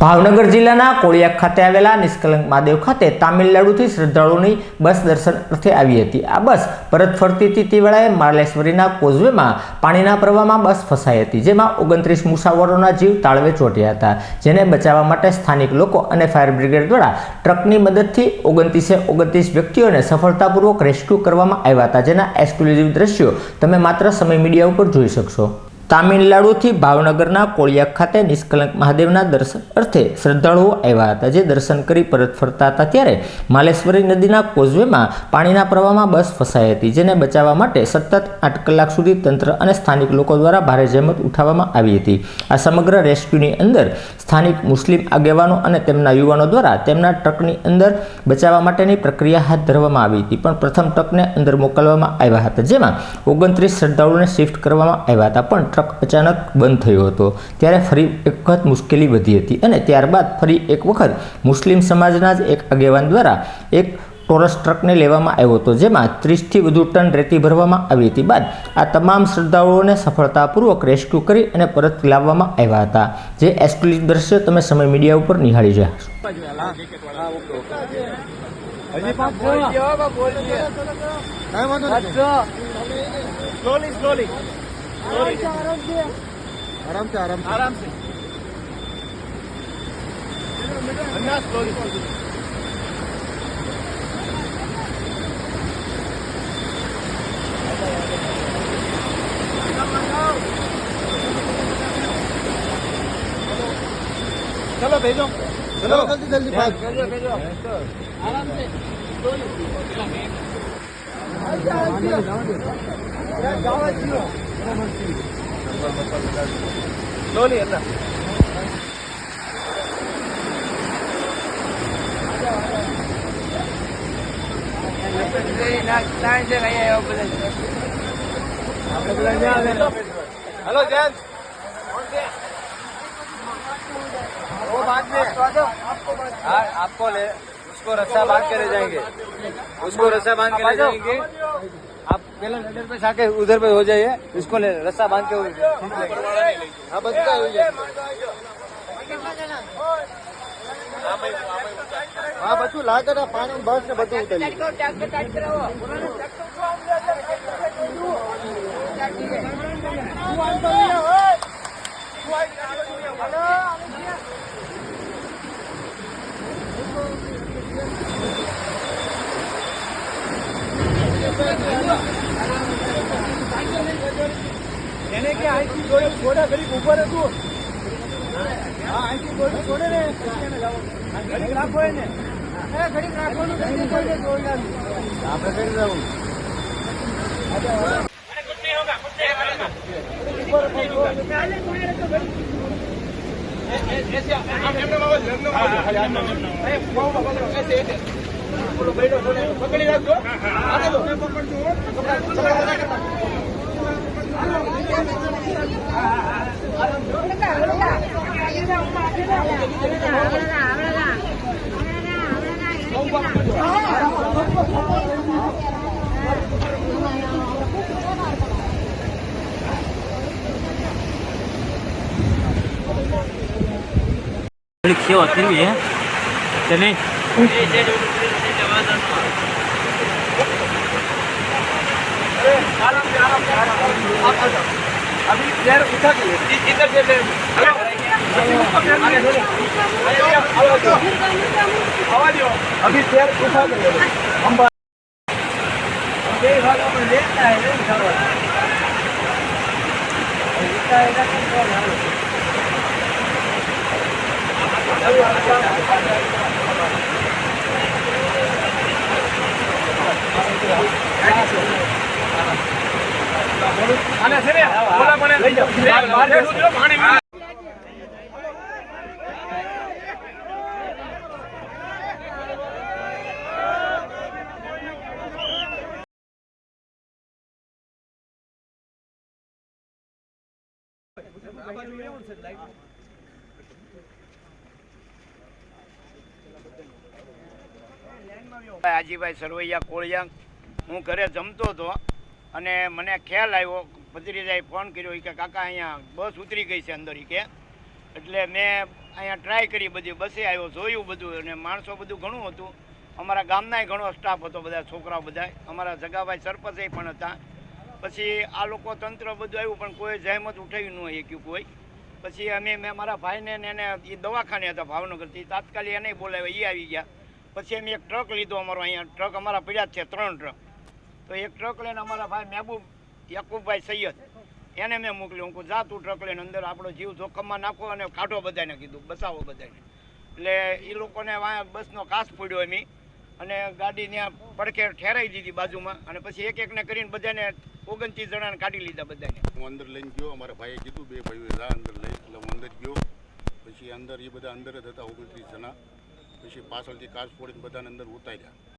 ભાવનગર જિલ્લાના કોળિયા ખાતે આવેલા નિષ્કલંક મહાદેવ ખાતે તામિલનાડુથી શ્રદ્ધાળુઓની બસ દર્શન અર્થે આવી હતી. આ બસ પરત ફરતી હતી તે વેળાએ માલેશ્વરીના કોઝવેમાં પાણીના પ્રવાહમાં બસ ફસાઈ હતી, જેમાં ઓગણત્રીસ મુસાફરોના જીવ તાળવે ચોટ્યા હતા, જેને બચાવવા માટે સ્થાનિક લોકો અને ફાયર બ્રિગેડ દ્વારા ટ્રકની મદદથી ઓગણત્રીસે ઓગણત્રીસ વ્યક્તિઓને સફળતાપૂર્વક રેસ્ક્યુ કરવામાં આવ્યા હતા. જેના એક્સક્લુઝિવ દ્રશ્યો તમે માત્ર સમય મીડિયા ઉપર જોઈ શકશો. તામિલનાડુથી ભાવનગરના કોળિયા ખાતે નિષ્કલંક મહાદેવના દર્શન અર્થે શ્રદ્ધાળુઓ આવ્યા હતા. જે દર્શન કરી પરત ફરતા હતા ત્યારે માલેશ્વરી નદીના કોઝવેમાં પાણીના પ્રવાહમાં બસ ફસાઈ હતી, જેને બચાવવા માટે સતત આઠ કલાક સુધી તંત્ર અને સ્થાનિક લોકો દ્વારા ભારે જહેમત ઉઠાવવામાં આવી હતી. આ સમગ્ર રેસ્ક્યુની અંદર સ્થાનિક મુસ્લિમ આગેવાનો અને તેમના યુવાનો દ્વારા તેમના ટ્રકની અંદર બચાવવા માટેની પ્રક્રિયા હાથ ધરવામાં આવી હતી. પણ પ્રથમ ટ્રકને અંદર મોકલવામાં આવ્યા હતા, જેમાં ઓગણત્રીસ શ્રદ્ધાળુઓને શિફ્ટ કરવામાં આવ્યા હતા. પણ ટ્રક અચાનક બંધ થયો હતો ત્યારે ફરી એક વખત મુશ્કેલી વધી હતી અને ત્યારબાદ ફરી એક વખત મુસ્લિમ સમાજના જ એક આગેવાન દ્વારા એક ટોરસ ટ્રકને લેવામાં આવ્યો હતો જેમાં ત્રીસથી વધુ ટન રેતી ભરવામાં આવી હતી બાદ આ તમામ શ્રદ્ધાળુઓને સફળતાપૂર્વક રેસ્ક્યુ કરી અને પરત લાવવામાં આવ્યા હતા જે એક્સક્લુઝિવ દ્રશ્ય તમે સમય મીડિયા ઉપર નિહાળી જશો છો હજી આરામથી. આરામથી આરામથી અંદાજ સ્લોલી ચલો ભેજો. ચલો. જલ્દી જલ્દી ભાગ ભેજો ભેજો. આરામથી. ಸ್ಲೋಲಿ ಎಲ್ಲ हेलो वो बाद में आपको ले उसको रस्सा बाँध के ले जाएँगे उसको रस्सा बाँध के ले जाएँगे पहले नजर पे आके उधर पे हो जाइए इसको ले रस्सा बांध के हाँ बस का हो जाए હા બધું લાગે ને પાણી બસ ને બધું ઉતરી એને કે અહીંથી જોડે જોડે ઘડીક ઉપર હતું હા અહીંથી જોડે જોડે ને ઘડીક રાખો એને. ઘડીક રાખવાનું આપણે કરી દઉં પકડી રાખજો. સેવા કરવી હે કે નહીં अभी पैर उठा के ले इधर से ले आवाज दो अभी पैर उठा के ले हम बात- हम ये भाग में लेता है नहीं उठावा इतना है ना कंट्रोल है આને છે ને ઓલા મને લઈ જાઓ બહાર છે પાણી આજીભાઈ સરવૈયા કોળિયા હું ઘરે જમતો હતો અને મને ખ્યાલ આવ્યો, ભત્રીજાએ ફોન કર્યો કે, કાકા, અહીંયા બસ ઉતરી ગઈ છે અંદર. કે, એટલે મેં અહીંયા ટ્રાય કરી બધી, બસે આવ્યો, જોયું બધું અને માણસો બધું ઘણું હતું. અમારા ગામનાય ઘણો સ્ટાફ હતો બધા, છોકરાઓ બધા અમારા જગાભાઈ સરપંચ પણ હતા. પછી આ લોકો તંત્ર બધું આવ્યું, પણ કોઈ જહેમત ઉઠાવી ન શક્યું કોઈ. પછી અમે મેં મારા ભાઈને એને એ દવાખાને હતા, ભાવનગરથી. તાત્કાલિક એને બોલાવ્યા એ આવી ગયા. પછી અમે એક ટ્રક લીધો અમારો અહીંયા. ટ્રક અમારા પડ્યા છે, ત્રણ ટ્રક. તો એક ટ્રક લઈને અમારા ભાઈ મહેબૂબ યાકુબભાઈ સૈયદ, એને મેં મોકલ્યો. હું કહું, જા તું ટ્રક લઈને અંદર, આપણો જીવ જોખમમાં નાખો અને કાઢો બધાને કીધું, બસાવો બધાને એટલે એ લોકોને બસનો કાસ પડ્યો એમ અને ગાડી ત્યાં પડખે ઠેરાઈ દીધી બાજુમાં. અને પછી એક એકને કરીને બધાને ઓગણત્રીસ જણાને કાઢી લીધા બધાને. હું અંદર લઈને ગયો, અમારા ભાઈએ કીધું, બે ભાઈઓ જા અંદર લઈ, એટલે હું અંદર ગયો. પછી અંદર, એ બધા અંદર જ હતા ઓગણત્રીસ જણા. પછી પાછળથી કાચ ફોડીને બધાને અંદર ઉતાર્યા.